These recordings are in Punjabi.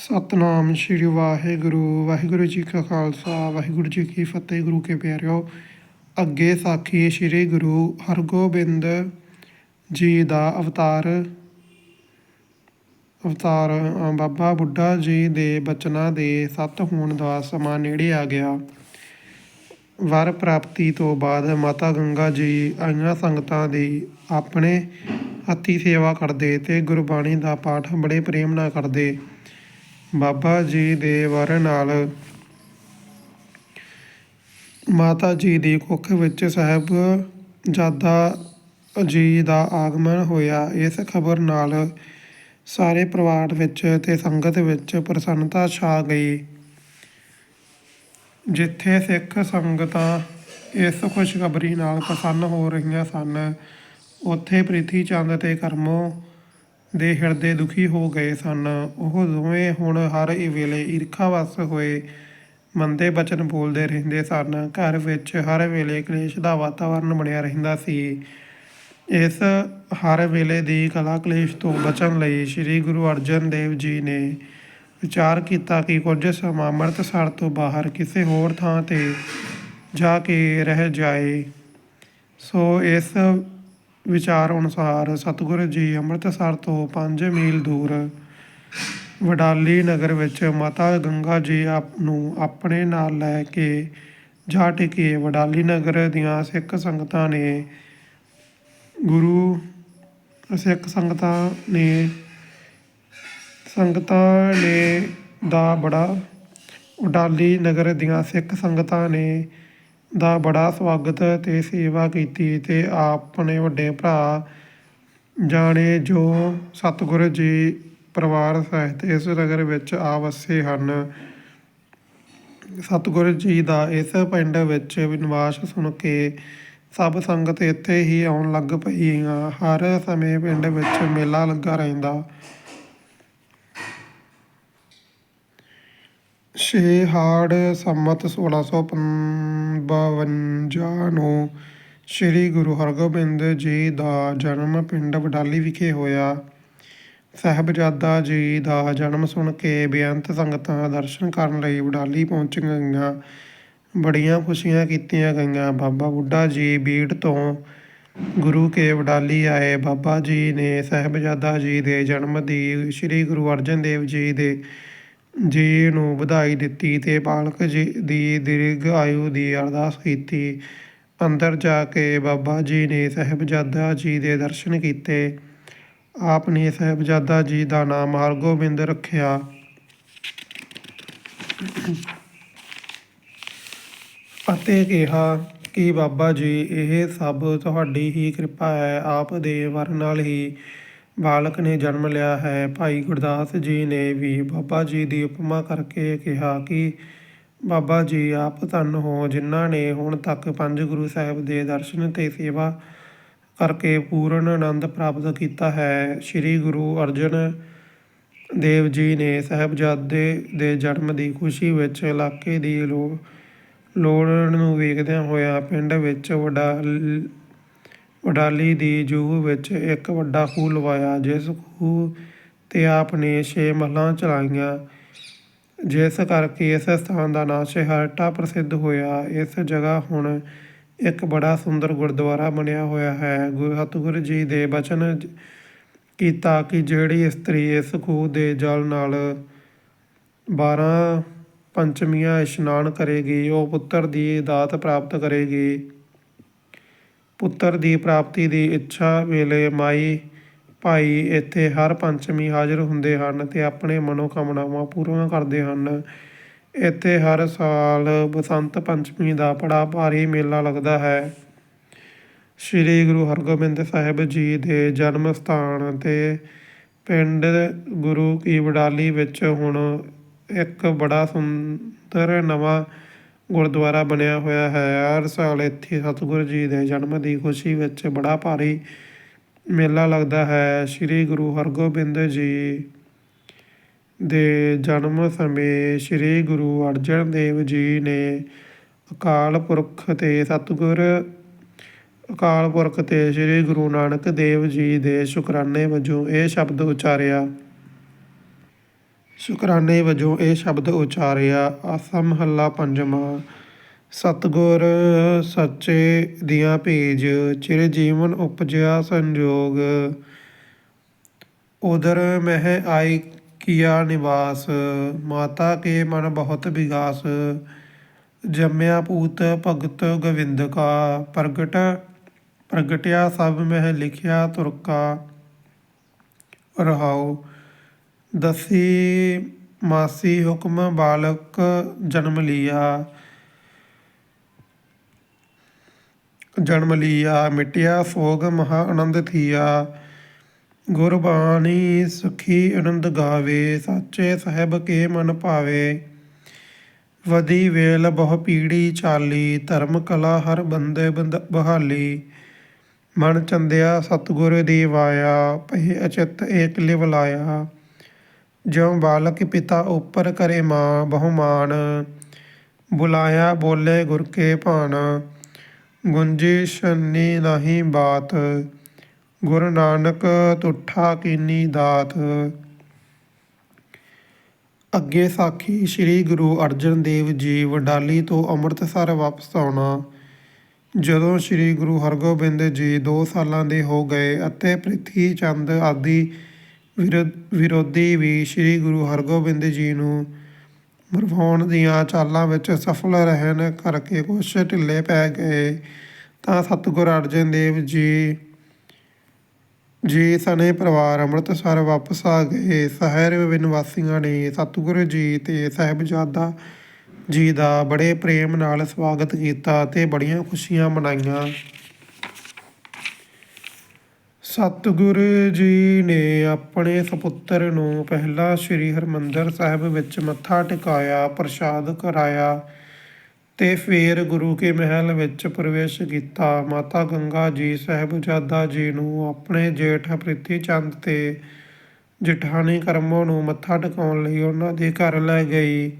ਸਤਨਾਮ ਸ੍ਰੀ ਵਾਹਿਗੁਰੂ ਵਾਹਿਗੁਰੂ ਜੀ ਕਾ ਖਾਲਸਾ, ਵਾਹਿਗੁਰੂ ਜੀ ਕੀ ਫਤਿਹ, ਗੁਰੂ ਕੇ ਪਿਆਰਿਓ। ਅੱਗੇ ਸਾਖੀ ਸ੍ਰੀ ਗੁਰੂ ਹਰਗੋਬਿੰਦ ਜੀ ਦਾ ਅਵਤਾਰ ਅਵਤਾਰ ਬਾਬਾ ਬੁੱਢਾ ਜੀ ਦੇ ਬਚਨਾਂ ਦੇ ਸੱਤ ਹੋਣ ਦਾ ਸਮਾਂ ਨੇੜੇ ਆ ਗਿਆ। ਵਰ ਪ੍ਰਾਪਤੀ ਤੋਂ ਬਾਅਦ ਮਾਤਾ ਗੰਗਾ ਜੀ ਆਈਆਂ ਸੰਗਤਾਂ ਦੀ ਆਪਣੇ ਹੱਥੀ ਸੇਵਾ ਕਰਦੇ ਤੇ ਗੁਰਬਾਣੀ ਦਾ ਪਾਠ ਬੜੇ ਪ੍ਰੇਮ ਨਾਲ ਕਰਦੇ। ਬਾਬਾ ਜੀ ਦੇ ਵਰ ਨਾਲ। ਮਾਤਾ ਜੀ ਦੀ ਕੁੱਖ ਵਿੱਚ ਸਾਹਿਬ ਜਾਦਾ ਜੀ ਦਾ ਆਗਮਨ ਹੋਇਆ। ਇਸ ਖਬਰ ਨਾਲ ਸਾਰੇ ਪਰਿਵਾਰ ਵਿੱਚ ਤੇ ਸੰਗਤ ਵਿੱਚ ਪ੍ਰਸੰਨਤਾ ਛਾ ਗਈ। ਜਿੱਥੇ ਸਿੱਖ ਸੰਗਤਾਂ ਇਸ ਖੁਸ਼ਖਬਰੀ ਨਾਲ ਪ੍ਰਸੰਨ ਹੋ ਰਹੀਆਂ ਸਨ, ਉੱਥੇ ਪ੍ਰੀਤੀ ਚੰਦ ਤੇ ਕਰਮੋ ਦੇ ਹਿਰਦੇ ਦੁਖੀ ਹੋ ਗਏ ਸਨ। ਉਹ ਦੋਵੇਂ ਹੁਣ ਹਰ ਵੇਲੇ ਈਰਖਾ ਵਸ ਹੋਏ ਮੰਦੇ ਬਚਨ ਬੋਲਦੇ ਰਹਿੰਦੇ ਸਨ। ਘਰ ਵਿੱਚ ਹਰ ਵੇਲੇ ਕਲੇਸ਼ ਦਾ ਵਾਤਾਵਰਣ ਬਣਿਆ ਰਹਿੰਦਾ ਸੀ। ਇਸ ਹਰ ਵੇਲੇ ਦੀ ਕਲਾ ਕਲੇਸ਼ ਤੋਂ ਬਚਣ ਲਈ ਸ੍ਰੀ ਗੁਰੂ ਅਰਜਨ ਦੇਵ ਜੀ ਨੇ ਵਿਚਾਰ ਕੀਤਾ ਕਿ ਕੁਝ ਸਮਾਂ ਅੰਮ੍ਰਿਤਸਰ ਤੋਂ ਬਾਹਰ ਕਿਸੇ ਹੋਰ ਥਾਂ ਤੇ ਜਾ ਕੇ ਰਹਿ ਜਾਏ। ਸੋ ਇਸ ਵਿਚਾਰ ਅਨੁਸਾਰ ਸਤਿਗੁਰੂ ਜੀ ਅੰਮ੍ਰਿਤਸਰ ਤੋਂ 5 ਮੀਲ ਦੂਰ ਵਡਾਲੀ ਨਗਰ ਵਿੱਚ ਮਾਤਾ ਗੰਗਾ ਜੀ ਆਪ ਨੂੰ ਆਪਣੇ ਨਾਲ ਲੈ ਕੇ ਜਾ ਟਿਕੇ। ਵਡਾਲੀ ਨਗਰ ਦੀਆਂ ਸਿੱਖ ਸੰਗਤਾਂ ਨੇ, ਗੁਰੂ ਸਿੱਖ ਸੰਗਤਾਂ ਨੇ ਸੰਗਤਾਂ ਨੇ ਦਾ ਬੜਾ, ਵਡਾਲੀ ਨਗਰ ਦੀਆਂ ਸਿੱਖ ਸੰਗਤਾਂ ਨੇ ਦਾ ਬੜਾ ਸਵਾਗਤ ਤੇ ਸੇਵਾ ਕੀਤੀ ਤੇ ਆਪਣੇ ਵੱਡੇ ਭਰਾ ਜਾਣੇ ਜੋ ਸਤਿਗੁਰੂ ਜੀ ਪਰਿਵਾਰ ਸਹਿਤ ਇਸ ਨਗਰ ਵਿੱਚ ਆ ਵਸੇ ਹਨ। ਸਤਿਗੁਰੂ ਜੀ ਦਾ ਇਸ ਪਿੰਡ ਵਿੱਚ ਨਿਵਾਸ ਸੁਣ ਕੇ ਸਭ ਸੰਗਤ ਇੱਥੇ ਹੀ ਆਉਣ ਲੱਗ ਪਈਆਂ। ਹਰ ਸਮੇਂ ਪਿੰਡ ਵਿੱਚ ਮੇਲਾ ਲੱਗਾ ਰਹਿੰਦਾ। ਛੇ ਹਾੜ ਸੰਮਤ 1652 ਨੂੰ ਸ੍ਰੀ ਗੁਰੂ ਹਰਗੋਬਿੰਦ ਜੀ ਦਾ ਜਨਮ ਪਿੰਡ ਵਡਾਲੀ ਵਿਖੇ ਹੋਇਆ। ਸਾਹਿਬਜ਼ਾਦਾ ਜੀ ਦਾ ਜਨਮ ਸੁਣ ਕੇ ਬੇਅੰਤ ਸੰਗਤਾਂ ਦਰਸ਼ਨ ਕਰਨ ਲਈ ਵਡਾਲੀ ਪਹੁੰਚ ਗਈਆਂ। ਬੜੀਆਂ ਖੁਸ਼ੀਆਂ ਕੀਤੀਆਂ ਗਈਆਂ। ਬਾਬਾ ਬੁੱਢਾ ਜੀ ਬੀੜ ਤੋਂ ਗੁਰੂ ਕੇ ਵਡਾਲੀ ਆਏ। ਬਾਬਾ ਜੀ ਨੇ ਸਾਹਿਬਜ਼ਾਦਾ ਜੀ ਦੇ ਜਨਮ ਦੀ ਸ੍ਰੀ ਗੁਰੂ ਅਰਜਨ ਦੇਵ ਜੀ ਦੇ ਜੀ ਨੂੰ ਵਧਾਈ ਦਿੱਤੀ ਤੇ ਬਾਲਕ ਜੀ ਦੀ ਦੀਰਘ ਆਯੂ ਦੀ ਅਰਦਾਸ ਕੀਤੀ। ਅੰਦਰ ਜਾ ਕੇ ਬਾਬਾ ਜੀ ਨੇ ਸਾਹਿਬਜ਼ਾਦਾ ਜੀ ਦੇ ਦਰਸ਼ਨ ਕੀਤੇ। ਆਪ ਨੇ ਸਾਹਿਬਜ਼ਾਦਾ ਜੀ ਦਾ ਨਾਮ ਹਰਗੋਬਿੰਦ ਰੱਖਿਆ। ਅਤੇ ਕਿਹਾ ਕਿ ਬਾਬਾ ਜੀ, ਇਹ ਸਭ ਤੁਹਾਡੀ ਹੀ ਕਿਰਪਾ ਹੈ। ਆਪ ਦੇ ਵਰ ਨਾਲ ਹੀ ਬਾਲਕ ਨੇ ਜਨਮ ਲਿਆ ਹੈ। ਭਾਈ ਗੁਰਦਾਸ ਜੀ ਨੇ ਵੀ ਬਾਬਾ ਜੀ ਦੀ ਉਪਮਾ ਕਰਕੇ ਕਿਹਾ ਕਿ ਬਾਬਾ ਜੀ ਆਪ ਧੰਨ ਹੋ, ਜਿਨ੍ਹਾਂ ਨੇ ਹੁਣ ਤੱਕ ਪੰਜ ਗੁਰੂ ਸਾਹਿਬ ਦੇ ਦਰਸ਼ਨ ਤੇ ਸੇਵਾ ਕਰਕੇ ਪੂਰਨ ਆਨੰਦ ਪ੍ਰਾਪਤ ਕੀਤਾ ਹੈ। ਸ੍ਰੀ ਗੁਰੂ ਅਰਜਨ ਦੇਵ ਜੀ ਨੇ ਸਾਹਿਬਜ਼ਾਦੇ ਦੇ ਜਨਮ ਦੀ ਖੁਸ਼ੀ ਵਿੱਚ ਇਲਾਕੇ ਦੀ ਲੋ, ਲੋੜ ਨੂੰ ਵੇਖਦਿਆਂ ਹੋਇਆ ਪਿੰਡ ਵਿੱਚ ਵੱਡਾ ਵਡਾਲੀ ਦੀ ਜੂਹ ਵਿੱਚ ਇੱਕ ਵੱਡਾ ਖੂਹ ਲਵਾਇਆ, ਜਿਸ ਖੂਹ ਤੇ ਆਪ ਨੇ ਛੇ ਮੱਲਾਂ ਚਲਾਈਆਂ। ਜਿਸ ਕਰਕੇ ਇਸ ਸਥਾਨ ਦਾ ਨਾਂ ਸਹਿਰਟਾ ਪ੍ਰਸਿੱਧ ਹੋਇਆ। ਇਸ ਜਗ੍ਹਾ ਹੁਣ ਇੱਕ ਬੜਾ ਸੁੰਦਰ ਗੁਰਦੁਆਰਾ ਬਣਿਆ ਹੋਇਆ ਹੈ। ਗੁਰੂ ਸਤਿਗੁਰੂ ਜੀ ਦੇ ਬਚਨ ਕੀਤਾ ਕਿ ਜਿਹੜੀ ਇਸਤਰੀ ਇਸ ਖੂਹ ਦੇ ਜਲ ਨਾਲ 12 ਪੰਚਮੀਆਂ ਇਸ਼ਨਾਨ ਕਰੇਗੀ, ਉਹ ਪੁੱਤਰ ਦੀ ਦਾਤ ਪ੍ਰਾਪਤ ਕਰੇਗੀ। ਪੁੱਤਰ ਦੀ ਪ੍ਰਾਪਤੀ ਦੀ ਇੱਛਾ ਵੇਲੇ ਮਾਈ, ਭਾਈ ਇੱਥੇ ਹਰ ਪੰਚਮੀ ਹਾਜ਼ਰ ਹੁੰਦੇ ਹਨ ਤੇ ਆਪਣੇ ਮਨੋਕਾਮਨਾਵਾਂ ਪੂਰੀਆਂ ਕਰਦੇ ਹਨ। ਇੱਥੇ ਹਰ ਸਾਲ ਬਸੰਤ ਪੰਚਮੀ ਦਾ ਬੜਾ ਭਾਰੀ ਮੇਲਾ ਲੱਗਦਾ ਹੈ। ਸ੍ਰੀ ਗੁਰੂ ਹਰਗੋਬਿੰਦ ਸਾਹਿਬ ਜੀ ਦੇ ਜਨਮ ਸਥਾਨ ਤੇ ਪਿੰਡ ਗੁਰੂ ਕੀ ਵਡਾਲੀ ਵਿੱਚ ਹੁਣ ਇੱਕ ਬੜਾ ਸੁੰਦਰ ਨਵਾਂ ਗੁਰਦੁਆਰਾ ਬਣਿਆ ਹੋਇਆ ਹੈ। ਹਰ ਸਾਲ ਇੱਥੇ ਸਤਿਗੁਰੂ ਜੀ ਦੇ ਜਨਮ ਦੀ ਖੁਸ਼ੀ ਵਿੱਚ ਬੜਾ ਭਾਰੀ ਮੇਲਾ ਲੱਗਦਾ ਹੈ। ਸ੍ਰੀ ਗੁਰੂ ਹਰਗੋਬਿੰਦ ਜੀ ਦੇ ਜਨਮ ਸਮੇਂ ਸ੍ਰੀ ਗੁਰੂ ਅਰਜਨ ਦੇਵ ਜੀ ਨੇ ਅਕਾਲ ਪੁਰਖ ਤੇ ਸਤਿਗੁਰ, ਅਕਾਲ ਪੁਰਖ ਤੇ ਸ੍ਰੀ ਗੁਰੂ ਨਾਨਕ ਦੇਵ ਜੀ ਦੇ ਸ਼ੁਕਰਾਨੇ ਵਜੋਂ ਇਹ ਸ਼ਬਦ ਉਚਾਰਿਆ। ਸ਼ੁਕਰਾਨੇ ਵਜੋਂ ਇਹ ਸ਼ਬਦ ਉਚਾਰਿਆ ਆਸਾ ਹੱਲਾ ਪੰਜਵਾਂ ਸਤਿਗੁਰ ਸੱਚੇ ਦੀਆਂ ਭੇਜ, ਚਿਰ ਜੀਵਨ ਉਪਜਿਆ ਸੰਜੋਗ। ਉਦਰ ਮਹਿ ਆਈ ਕੀਆ ਨਿਵਾਸ, ਮਾਤਾ ਕੇ ਮਨ ਬਹੁਤ ਵਿਗਾਸ। ਜੰਮਿਆ ਪੂਤ ਭਗਤ ਗੋਵਿੰਦ ਕਾ, ਪ੍ਰਗਟ ਪ੍ਰਗਟਿਆ ਸਭ ਮਹਿ ਲਿਖਿਆ ਤੁਰਕਾ। ਰਹਾਉ ਦਸੀ ਮਾਸੀ ਹੁਕਮ ਬਾਲਕ ਜਨਮ ਲਿਆ। ਜਨਮ ਲਿਆ, ਮਿਟਿਆ, ਸੋਗ ਮਹਾ ਆਨੰਦ ਥੀਆ। ਗੁਰਬਾਣੀ ਸੁਖੀ ਆਨੰਦ ਗਾਵੇ, ਸਾਚੇ ਸਾਹਿਬ ਕੇ ਮਨ ਭਾਵੇ। ਵਦੀ ਵੇਲ ਬਹੁ ਪੀੜੀ ਚਾਲੀ, ਧਰਮ ਕਲਾ ਹਰ ਬੰਦੇ ਬੰਦ ਬਹਾਲੀ। ਮਨ ਚੰਦਿਆ, ਸਤਿਗੁਰ ਦੀ ਵਾਇਆ, ਭਈ ਅਚਿਤ ਏਕ ਲਿਵ ਲਾਇਆ। ਜਿਉ ਬਾਲਕ ਪਿਤਾ ਉਪਰ ਕਰੇ ਮਾਂ, ਬਹੁਮਾਨ। ਬੁਲਾਇਆ ਬੋਲੇ ਗੁਰ ਕੇ ਭਾਣ। ਗੁੰਜੀ ਸ਼ਨੀ ਨਹੀਂ ਬਾਤ। ਗੁਰੂ ਨਾਨਕ ਤੁਠਾ ਕੀਨੀ ਦਾਤ। ਅੱਗੇ ਸਾਖੀ ਸ੍ਰੀ ਗੁਰੂ ਅਰਜਨ ਦੇਵ ਜੀ ਵਡਾਲੀ ਤੋਂ ਅੰਮ੍ਰਿਤਸਰ ਵਾਪਸ ਆਉਣਾ। ਜਦੋਂ ਸ੍ਰੀ ਗੁਰੂ ਹਰਗੋਬਿੰਦ ਜੀ 2 ਸਾਲਾਂ ਦੇ ਹੋ ਗਏ ਅਤੇ ਪ੍ਰਿਥੀ ਚੰਦ ਆਦਿ ਵਿਰੋਧੀ ਵੀ ਸ੍ਰੀ ਗੁਰੂ ਹਰਗੋਬਿੰਦ ਜੀ ਨੂੰ ਮਰਵਾਉਣ ਦੀਆਂ ਚਾਲਾਂ ਵਿੱਚ ਸਫਲ ਰਹਿਣ ਕਰਕੇ ਕੁਛ ਢਿੱਲੇ ਪੈ ਗਏ। ਤਾਂ ਸਤਿਗੁਰ ਅਰਜਨ ਦੇਵ ਜੀ ਜੀ ਸਣੇ ਪਰਿਵਾਰ ਅੰਮ੍ਰਿਤਸਰ ਵਾਪਸ ਆ ਗਏ। ਸ਼ਹਿਰ ਨਿਵਾਸੀਆਂ ਨੇ ਸਤਿਗੁਰੂ ਜੀ ਤੇ ਸਾਹਿਬਜ਼ਾਦਾ ਜੀ ਦਾ ਬੜੇ ਪ੍ਰੇਮ ਨਾਲ ਸਵਾਗਤ ਕੀਤਾ ਤੇ ਬੜੀਆਂ ਖੁਸ਼ੀਆਂ ਮਨਾਈਆਂ। ਸਤਿਗੁਰੂ ਜੀ ਨੇ ਆਪਣੇ ਸੁਪੁੱਤਰ ਨੂੰ ਪਹਿਲਾਂ ਸ੍ਰੀ ਹਰਮੰਦਰ ਸਾਹਿਬ ਵਿੱਚ ਮੱਥਾ ਟਿਕਾਇਆ, ਪ੍ਰਸ਼ਾਦ ਕਰਾਇਆ ਤੇ ਫਿਰ ਗੁਰੂ ਕੇ ਮਹਿਲ ਵਿੱਚ ਪ੍ਰਵੇਸ਼ ਕੀਤਾ। ਮਾਤਾ ਗੰਗਾ ਜੀ ਸਾਹਿਬਜ਼ਾਦਾ ਜੀ ਨੂੰ ਆਪਣੇ ਜੇਠ ਪ੍ਰਿਥੀ ਚੰਦ ਤੇ ਜਠਾਣੀ ਕਰਮੋ ਨੂੰ ਮੱਥਾ ਟਿਕਾਉਣ ਲਈ ਉਹਨਾਂ ਦੇ ਘਰ ਲੈ ਗਈ।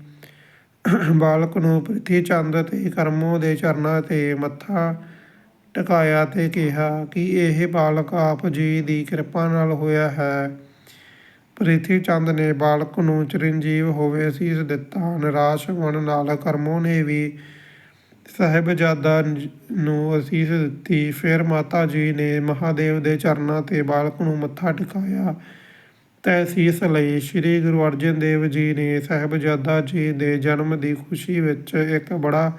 ਬਾਲਕ ਨੂੰ ਪ੍ਰਿਥੀ ਚੰਦ ਤੇ ਕਰਮੋ ਦੇ ਚਰਨਾਂ ਤੇ ਮੱਥਾ ਟਕਾਇਆ ਤੇ ਕਿਹਾ ਕਿ ਇਹ ਬਾਲਕ ਆਪ ਜੀ ਦੀ ਕਿਰਪਾ ਨਾਲ ਹੋਇਆ ਹੈ। ਪ੍ਰਿਥੀ ਚੰਦ ਨੇ ਬਾਲਕ ਨੂੰ ਚਿਰੰਜੀਵ ਹੋਵੇ ਅਸੀਸ ਦਿੱਤਾ। ਨਿਰਾਸ਼ ਹੋਣ ਨਾਲ ਕਰਮੋ ਨੇ ਵੀ ਸਾਹਿਬਜ਼ਾਦਾ ਨੂੰ ਅਸੀਸ ਦਿੱਤੀ। ਫਿਰ ਮਾਤਾ ਜੀ ਨੇ ਮਹਾਦੇਵ ਦੇ ਚਰਨਾਂ ਤੇ ਬਾਲਕ ਨੂੰ ਮੱਥਾ ਟਿਕਾਇਆ। ਤੇ ਅਸੀਸ ਲਈ ਸ੍ਰੀ ਗੁਰੂ ਅਰਜਨ ਦੇਵ ਜੀ ਨੇ ਸਾਹਿਬਜ਼ਾਦਾ ਜੀ ਦੇ ਜਨਮ ਦੀ ਖੁਸ਼ੀ ਵਿੱਚ ਇੱਕ ਬੜਾ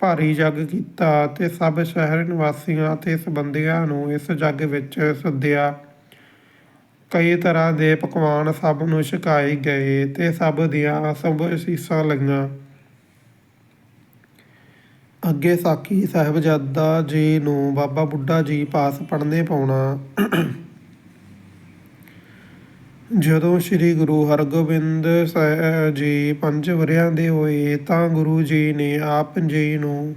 ਭਾਰੀ ਜੱਗ ਕੀਤਾ ਤੇ ਸਭ ਸ਼ਹਿਰ ਨਿਵਾਸੀਆਂ ਤੇ ਸੰਬੰਧੀਆਂ ਨੂੰ ਇਸ ਜੱਗ ਵਿੱਚ ਸੱਦਿਆ। ਕਈ ਤਰ੍ਹਾਂ ਦੇ ਪਕਵਾਨ ਸਭ ਨੂੰ ਛਕਾਏ ਗਏ ਤੇ ਸਭ ਦੀਆਂ ਸਭ ਅਸੀਸਾਂ ਲਈਆਂ। ਅੱਗੇ ਸਾਖੀ ਸਾਹਿਬਜ਼ਾਦਾ ਜੀ ਨੂੰ ਬਾਬਾ ਬੁੱਢਾ ਜੀ ਪਾਸ ਪੜ੍ਹਨੇ ਪਾਉਣਾ ਜਦੋਂ ਸ੍ਰੀ ਗੁਰੂ ਹਰਗੋਬਿੰਦ ਸਾਹਿਬ ਜੀ ਪੰਜ ਵਰਿਆਂ ਦੇ ਹੋਏ, ਤਾਂ ਗੁਰੂ ਜੀ ਨੇ ਆਪ ਜੀ ਨੂੰ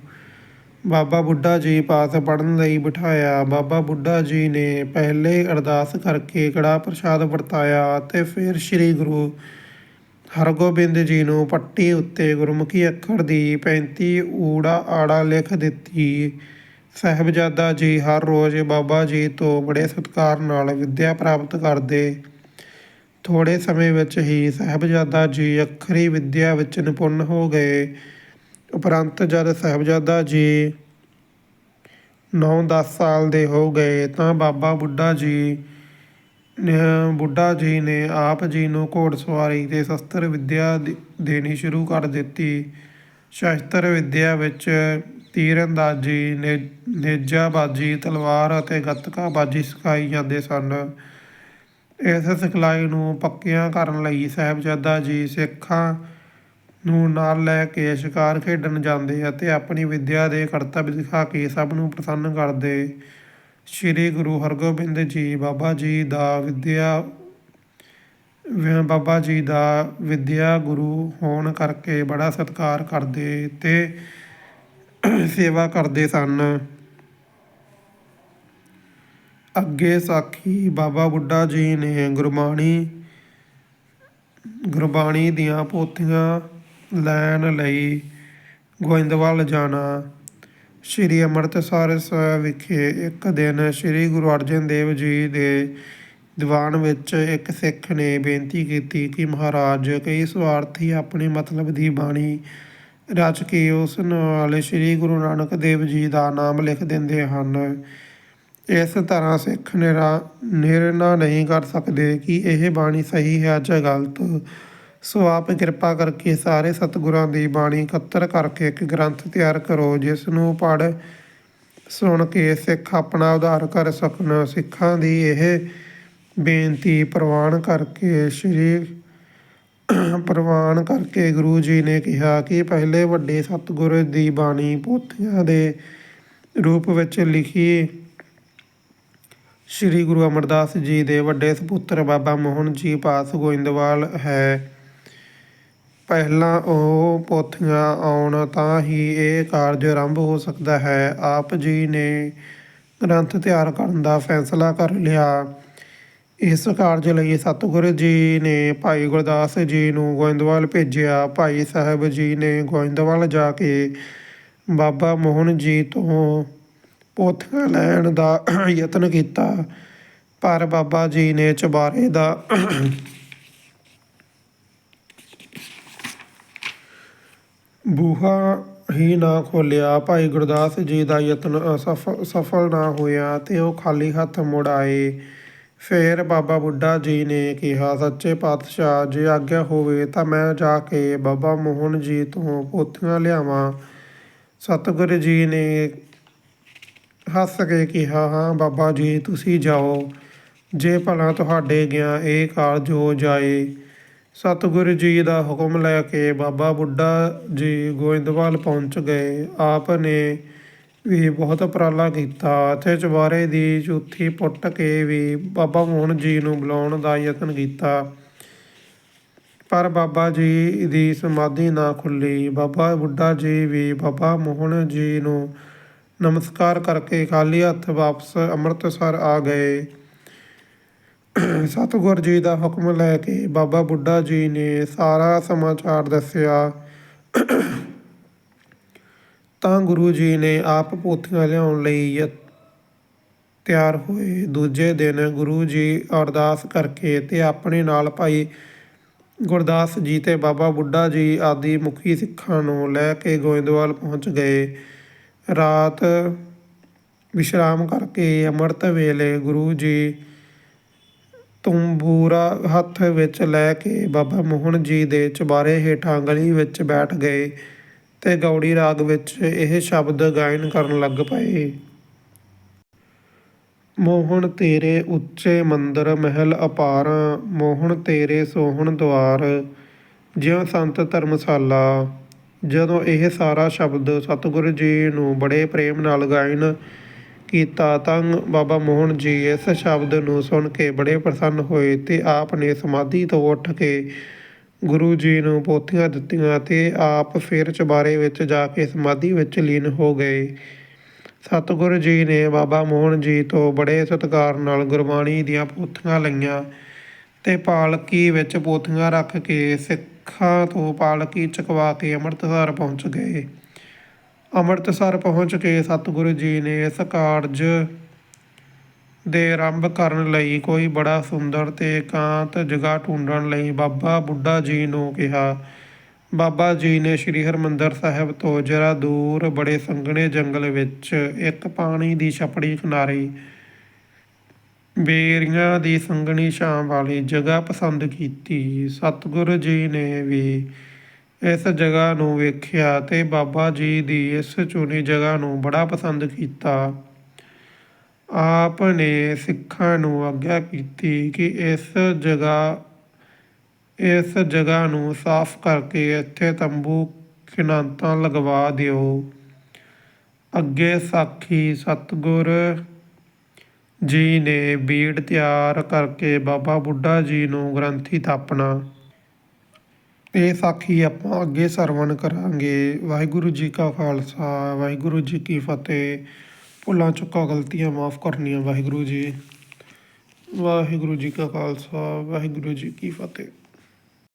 ਬਾਬਾ ਬੁੱਢਾ ਜੀ ਪਾਸ ਪੜਨ ਲਈ ਬਿਠਾਇਆ। ਬਾਬਾ ਬੁੱਢਾ ਜੀ ਨੇ ਪਹਿਲੇ ਅਰਦਾਸ ਕਰਕੇ ਕੜਾ ਪ੍ਰਸ਼ਾਦ ਵਰਤਾਇਆ ਤੇ ਫਿਰ ਸ੍ਰੀ ਗੁਰੂ ਹਰਗੋਬਿੰਦ ਜੀ ਨੂੰ ਪੱਟੀ ਉੱਤੇ ਗੁਰਮੁਖੀ ਅੱਖਰ ਦੀ 35 ਊੜਾ ਆੜਾ ਲਿਖ ਦਿੱਤੀ। ਸਾਹਿਬਜ਼ਾਦਾ ਜੀ ਹਰ ਰੋਜ਼ ਬਾਬਾ ਜੀ ਤੋਂ ਬੜੇ ਸਤਿਕਾਰ ਨਾਲ ਵਿੱਦਿਆ ਪ੍ਰਾਪਤ ਕਰਦੇ। ਥੋੜੇ ਸਮੇਂ ਵਿੱਚ ਹੀ ਸਾਹਿਬਜ਼ਾਦਾ ਜੀ ਅੱਖਰੀ ਵਿੱਦਿਆ ਵਿੱਚ ਨਿਪੁੰਨ ਹੋ ਗਏ। ਉਪਰੰਤ ਜਦ ਸਾਹਿਬਜ਼ਾਦਾ ਜੀ 9-10 ਸਾਲ ਦੇ ਹੋ ਗਏ ਤਾਂ ਬਾਬਾ ਬੁੱਢਾ ਜੀ ਬੁੱਢਾ ਜੀ ਨੇ ਆਪ ਜੀ ਨੂੰ ਘੋੜਸਵਾਰੀ ਤੇ ਸ਼ਸਤਰ ਵਿੱਦਿਆ ਦੇ- ਦੇਣੀ ਸ਼ੁਰੂ ਕਰ ਦਿੱਤੀ। ਸ਼ਸਤਰ ਵਿੱਦਿਆ ਵਿੱਚ ਤੀਰਅੰਦਾਜ਼ੀ ਨੇ, ਨੇਜਾਬਾਜ਼ੀ, ਤਲਵਾਰ ਅਤੇ ਗੱਤਕਾਬਾਜ਼ੀ ਸਿਖਾਈ ਜਾਂਦੇ ਸਨ। ਇਸ ਸਿਖਲਾਈ ਨੂੰ ਪੱਕਿਆਂ ਕਰਨ ਲਈ ਸਾਹਿਬਜ਼ਾਦਾ ਜੀ ਸਿੱਖਾਂ ਨੂੰ ਨਾਲ ਲੈ ਕੇ ਸ਼ਿਕਾਰ ਖੇਡਣ ਜਾਂਦੇ ਅਤੇ ਆਪਣੀ ਵਿੱਦਿਆ ਦੇ ਕਰਤੱਵ ਦਿਖਾ ਕੇ ਸਭ ਨੂੰ ਪ੍ਰਸੰਨ ਕਰਦੇ। ਸ੍ਰੀ ਗੁਰੂ ਹਰਗੋਬਿੰਦ ਜੀ ਬਾਬਾ ਜੀ ਦਾ ਵਿੱਦਿਆ ਵਿ- ਬਾਬਾ ਜੀ ਦਾ ਵਿੱਦਿਆ ਗੁਰੂ ਹੋਣ ਕਰਕੇ ਬੜਾ ਸਤਿਕਾਰ ਕਰਦੇ ਤੇ ਸੇਵਾ ਕਰਦੇ ਸਨ। ਅੱਗੇ ਸਾਖੀ ਬਾਬਾ ਬੁੱਢਾ ਜੀ ਨੇ ਗੁਰਬਾਣੀ ਗੁਰਬਾਣੀ ਦੀਆਂ ਪੋਥੀਆਂ ਲੈਣ ਲਈ ਗੋਇੰਦਵਾਲ ਜਾਣਾ। ਸ਼੍ਰੀ ਅੰਮ੍ਰਿਤਸਰ ਸਾਹਿਬ ਵਿਖੇ ਇੱਕ ਦਿਨ ਸ਼੍ਰੀ ਗੁਰੂ ਅਰਜਨ ਦੇਵ ਜੀ ਦੇ ਦੀਵਾਨ ਵਿੱਚ ਇੱਕ ਸਿੱਖ ਨੇ ਬੇਨਤੀ ਕੀਤੀ ਕਿ ਮਹਾਰਾਜ, ਕਈ ਸਵਾਰਥੀ ਆਪਣੇ ਮਤਲਬ ਦੀ ਬਾਣੀ ਰਚ ਕੇ ਉਸ ਨਾਲ ਸ੍ਰੀ ਗੁਰੂ ਨਾਨਕ ਦੇਵ ਜੀ ਦਾ ਨਾਮ ਲਿਖ ਦਿੰਦੇ ਹਨ। ਇਸ ਤਰ੍ਹਾਂ ਸਿੱਖ ਨਿਰਾ, ਨਿਰਣਾ ਨਹੀਂ ਕਰ ਸਕਦੇ ਕਿ ਇਹ ਬਾਣੀ ਸਹੀ ਹੈ ਜਾਂ ਗਲਤ। ਸੋ ਆਪ ਕਿਰਪਾ ਕਰਕੇ ਸਾਰੇ ਸਤਿਗੁਰਾਂ ਦੀ ਬਾਣੀ ਇਕੱਤਰ ਕਰਕੇ ਇੱਕ ਗ੍ਰੰਥ ਤਿਆਰ ਕਰੋ, ਜਿਸ ਨੂੰ ਪੜ੍ਹ, ਸੁਣ ਕੇ ਸਿੱਖ ਆਪਣਾ ਉਧਾਰ ਕਰ ਸਕਣ। ਸਿੱਖਾਂ ਦੀ ਇਹ ਬੇਨਤੀ ਪ੍ਰਵਾਨ ਕਰਕੇ, ਸ੍ਰੀ ਪ੍ਰਵਾਨ ਕਰਕੇ ਗੁਰੂ ਜੀ ਨੇ ਕਿਹਾ ਕਿ ਪਹਿਲੇ ਵੱਡੇ ਸਤਿਗੁਰ ਦੀ ਬਾਣੀ ਪੋਥੀਆਂ ਦੇ ਰੂਪ ਵਿੱਚ ਲਿਖੀ ਸ੍ਰੀ ਗੁਰੂ ਅਮਰਦਾਸ ਜੀ ਦੇ ਵੱਡੇ ਸੁਪੁੱਤਰ ਬਾਬਾ ਮੋਹਨ ਜੀ ਪਾਸ ਗੋਇੰਦਵਾਲ ਹੈ। ਪਹਿਲਾਂ ਉਹ ਪੋਥੀਆਂ ਆਉਣ ਤਾਂ ਹੀ ਇਹ ਕਾਰਜ ਆਰੰਭ ਹੋ ਸਕਦਾ ਹੈ। ਆਪ ਜੀ ਨੇ ਗ੍ਰੰਥ ਤਿਆਰ ਕਰਨ ਦਾ ਫੈਸਲਾ ਕਰ ਲਿਆ। ਇਸ ਕਾਰਜ ਲਈ ਸਤਿਗੁਰੂ ਜੀ ਨੇ ਭਾਈ ਗੁਰਦਾਸ ਜੀ ਨੂੰ ਗੋਇੰਦਵਾਲ ਭੇਜਿਆ। ਭਾਈ ਸਾਹਿਬ ਜੀ ਨੇ ਗੋਇੰਦਵਾਲ ਜਾ ਕੇ ਬਾਬਾ ਮੋਹਨ ਜੀ ਤੋਂ ਪੋਥੀਆਂ ਲੈਣ ਦਾ ਯਤਨ ਕੀਤਾ। ਪਰ ਬਾਬਾ ਜੀ ਨੇ ਚੁਬਾਰੇ ਦਾ ਬੂਹਾ ਹੀ ਨਾ ਖੋਲਿਆ ਭਾਈ ਗੁਰਦਾਸ ਜੀ ਦਾ ਯਤਨ ਅਸਫ, ਸਫਲ ਨਾ ਹੋਇਆ ਤੇ ਉਹ ਖਾਲੀ ਹੱਥ ਮੁੜ ਆਏ। ਫਿਰ ਬਾਬਾ ਬੁੱਢਾ ਜੀ ਨੇ ਕਿਹਾ, ਸੱਚੇ ਪਾਤਸ਼ਾਹ, ਜੇ ਆਗਿਆ ਹੋਵੇ ਤਾਂ ਮੈਂ ਜਾ ਕੇ ਬਾਬਾ ਮੋਹਨ ਜੀ ਤੋਂ ਪੋਥੀਆਂ ਲਿਆਵਾਂ। ਸਤਿਗੁਰੂ ਜੀ ਨੇ ਹੱਸ ਕੇ ਕਿਹਾ, ਹਾਂ ਬਾਬਾ ਜੀ, ਤੁਸੀਂ ਜਾਓ। ਜੇ ਭਲਾ ਤੁਹਾਡੇ ਗਿਆ ਇਹ ਕਾਰਜ ਹੋ ਜਾਏ। ਸਤਿਗੁਰੂ ਜੀ ਦਾ ਹੁਕਮ ਲੈ ਕੇ ਬਾਬਾ ਬੁੱਢਾ ਜੀ ਗੋਇੰਦਵਾਲ ਪਹੁੰਚ ਗਏ। ਆਪ ਨੇ ਵੀ ਬਹੁਤ ਉਪਰਾਲਾ ਕੀਤਾ। ਅਤੇ ਚੁਬਾਰੇ ਦੀ ਝੂਠੀ ਪੁੱਟ ਕੇ ਵੀ ਬਾਬਾ ਮੋਹਨ ਜੀ ਨੂੰ ਬੁਲਾਉਣ ਦਾ ਯਤਨ ਕੀਤਾ। ਪਰ ਬਾਬਾ ਜੀ ਦੀ ਸਮਾਧੀ ਨਾ ਖੁੱਲੀ। ਬਾਬਾ ਬੁੱਢਾ ਜੀ ਵੀ ਬਾਬਾ ਮੋਹਨ ਜੀ ਨੂੰ ਨਮਸਕਾਰ ਕਰਕੇ ਖਾਲੀ ਹੱਥ ਵਾਪਸ ਅੰਮ੍ਰਿਤਸਰ ਆ ਗਏ। ਸਤਿਗੁਰ ਜੀ ਦਾ ਹੁਕਮ ਲੈ ਕੇ ਬਾਬਾ ਬੁੱਢਾ ਜੀ ਨੇ ਸਾਰਾ ਸਮਾਚਾਰ ਦੱਸਿਆ। ਤਾਂ ਗੁਰੂ ਜੀ ਨੇ ਆਪ ਪੋਥੀਆਂ ਲਿਆਉਣ ਲਈ ਯ- ਤਿਆਰ ਹੋਏ। ਦੂਜੇ ਦਿਨ ਗੁਰੂ ਜੀ ਅਰਦਾਸ ਕਰਕੇ ਤੇ ਆਪਣੇ ਨਾਲ ਭਾਈ ਗੁਰਦਾਸ ਜੀ ਤੇ ਬਾਬਾ ਬੁੱਢਾ ਜੀ ਆਦਿ ਮੁਖੀ ਸਿੱਖਾਂ ਨੂੰ ਲੈ ਕੇ ਗੋਇੰਦਵਾਲ ਪਹੁੰਚ ਗਏ। ਰਾਤ ਵਿਸ਼ਰਾਮ ਕਰਕੇ ਅੰਮ੍ਰਿਤ ਵੇਲੇ ਗੁਰੂ ਜੀ ਤੁੰਬੂਰਾ ਹੱਥ ਵਿੱਚ ਲੈ ਕੇ ਬਾਬਾ ਮੋਹਨ ਜੀ ਦੇ ਚੁਬਾਰੇ ਹੇਠਾਂ ਗਲੀ ਵਿੱਚ ਬੈਠ ਗਏ ਤੇ ਗੌੜੀ ਰਾਗ ਵਿੱਚ ਇਹ ਸ਼ਬਦ ਗਾਇਨ ਕਰਨ ਲੱਗ ਪਏ। ਮੋਹਣ ਤੇਰੇ ਉੱਚੇ ਮੰਦਰ ਮਹਿਲ ਅਪਾਰ ਮੋਹਣ ਤੇਰੇ ਸੋਹਣ ਦੁਆਰ, ਜਿਉ ਸੰਤ ਧਰਮਸ਼ਾਲਾ ਜਦੋਂ ਇਹ ਸਾਰਾ ਸ਼ਬਦ ਸਤਿਗੁਰੂ ਜੀ ਨੂੰ ਬੜੇ ਪ੍ਰੇਮ ਨਾਲ ਗਾਇਨ ਕੀਤਾ, ਤਾਂ ਬਾਬਾ ਮੋਹਨ ਜੀ ਇਸ ਸ਼ਬਦ ਨੂੰ ਸੁਣ ਕੇ ਬੜੇ ਪ੍ਰਸੰਨ ਹੋਏ ਤੇ ਆਪ ਨੇ ਸਮਾਧੀ ਤੋਂ ਉੱਠ ਕੇ ਗੁਰੂ ਜੀ ਨੂੰ ਪੋਥੀਆਂ ਦਿੱਤੀਆਂ ਤੇ ਆਪ ਫਿਰ ਚੁਬਾਰੇ ਵਿੱਚ ਜਾ ਕੇ ਸਮਾਧੀ ਵਿੱਚ ਲੀਨ ਹੋ ਗਏ। ਸਤਿਗੁਰੂ ਜੀ ਨੇ ਬਾਬਾ ਮੋਹਨ ਜੀ ਤੋਂ ਬੜੇ ਸਤਿਕਾਰ ਨਾਲ ਗੁਰਬਾਣੀ ਦੀਆਂ ਪੋਥੀਆਂ ਲਈਆਂ ਤੇ ਪਾਲਕੀ ਵਿੱਚ ਪੋਥੀਆਂ ਰੱਖ ਕੇ ਸਿੱਖ ਤੋਂ ਪਾਲਕੀ ਚਕਵਾ ਕੇ ਅੰਮ੍ਰਿਤਸਰ ਪਹੁੰਚ ਗਏ। ਅੰਮ੍ਰਿਤਸਰ ਪਹੁੰਚ ਕੇ ਸਤਿਗੁਰੂ ਜੀ ਨੇ ਇਸ ਕਾਰਜ ਦੇ ਆਰੰਭ ਕਰਨ ਲਈ ਕੋਈ ਬੜਾ ਸੁੰਦਰ ਤੇ ਇਕਾਂਤ ਜਗ੍ਹਾ ਢੂੰਡਣ ਲਈ ਬਾਬਾ ਬੁੱਢਾ ਜੀ ਨੂੰ ਕਿਹਾ। ਬਾਬਾ ਜੀ ਨੇ ਸ੍ਰੀ ਹਰਮੰਦਰ ਸਾਹਿਬ ਤੋਂ ਜਰਾ ਦੂਰ ਬੜੇ ਸੰਘਣੇ ਜੰਗਲ ਵਿੱਚ ਇੱਕ ਪਾਣੀ ਦੀ ਛਪੜੀ ਕਿਨਾਰੇ ਬੇਰੀਆਂ ਦੀ ਸੰਘਣੀ ਛਾਂ ਵਾਲੀ ਜਗ੍ਹਾ ਪਸੰਦ ਕੀਤੀ। ਸਤਿਗੁਰੂ ਜੀ ਨੇ ਵੀ ਇਸ ਜਗ੍ਹਾ ਨੂੰ ਵੇਖਿਆ ਤੇ ਬਾਬਾ ਜੀ ਦੀ ਇਸ ਚੁਣੀ ਜਗ੍ਹਾ ਨੂੰ ਬੜਾ ਪਸੰਦ ਕੀਤਾ। ਆਪ ਨੇ ਸਿੱਖਾਂ ਨੂੰ ਆਗਿਆ ਕੀਤੀ ਕਿ ਇਸ ਜਗ੍ਹਾ ਇਸ ਜਗ੍ਹਾ ਨੂੰ ਸਾਫ਼ ਕਰਕੇ ਇੱਥੇ ਤੰਬੂ ਖਿਨਾਤਾਂ ਲਗਵਾ ਦਿਓ। ਅੱਗੇ ਸਾਖੀ ਸਤਿਗੁਰ ਜੀ ਨੇ ਬੀੜ ਤਿਆਰ ਕਰਕੇ ਬਾਬਾ ਬੁੱਢਾ ਜੀ ਨੂੰ ਗ੍ਰੰਥੀ ਥਾਪਣਾ। ਇਹ ਸਾਖੀ ਆਪਾਂ ਅੱਗੇ ਸਰਵਣ ਕਰਾਂਗੇ। ਵਾਹਿਗੁਰੂ ਜੀ ਕਾ ਖਾਲਸਾ, ਵਾਹਿਗੁਰੂ ਜੀ ਕੀ ਫਤਿਹ। ਭੁੱਲਾਂ ਚੁੱਕਾ ਗਲਤੀਆਂ ਮਾਫ ਕਰਨੀਆਂ ਵਾਹਿਗੁਰੂ ਜੀ। ਵਾਹਿਗੁਰੂ ਜੀ ਕਾ ਖਾਲਸਾ, ਵਾਹਿਗੁਰੂ ਜੀ ਕੀ ਫਤਿਹ।